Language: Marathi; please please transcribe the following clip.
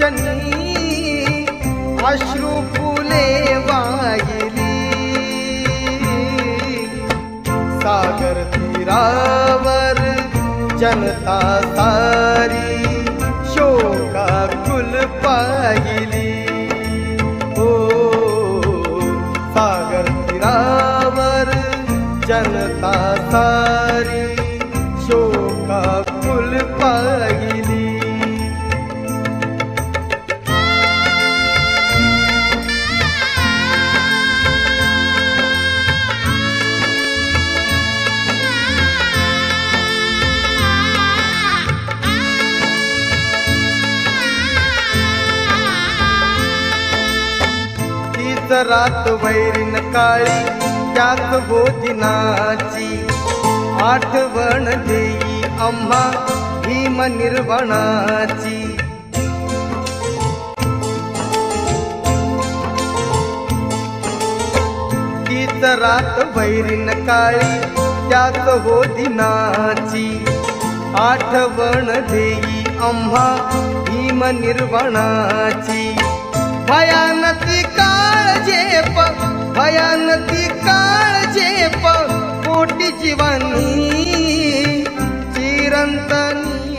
वचनी अश्रू फुले वाहिली सागर तीरावर जनता सारी शोका कुल पाहिली। हो सागर तीरावर जनता सारी शोका कुल पाहिली रात वैरीन काळी त्यात भोजनाची आठवण देई आम्हा भीम निर्वाणाची. तीच रात वैरीन काळी त्यात होती आठवण देई आम्हा भीम निर्वाणाची. भयानती काळ झेप भयानती काळ झेप कोटी जीवानी चिरंतनी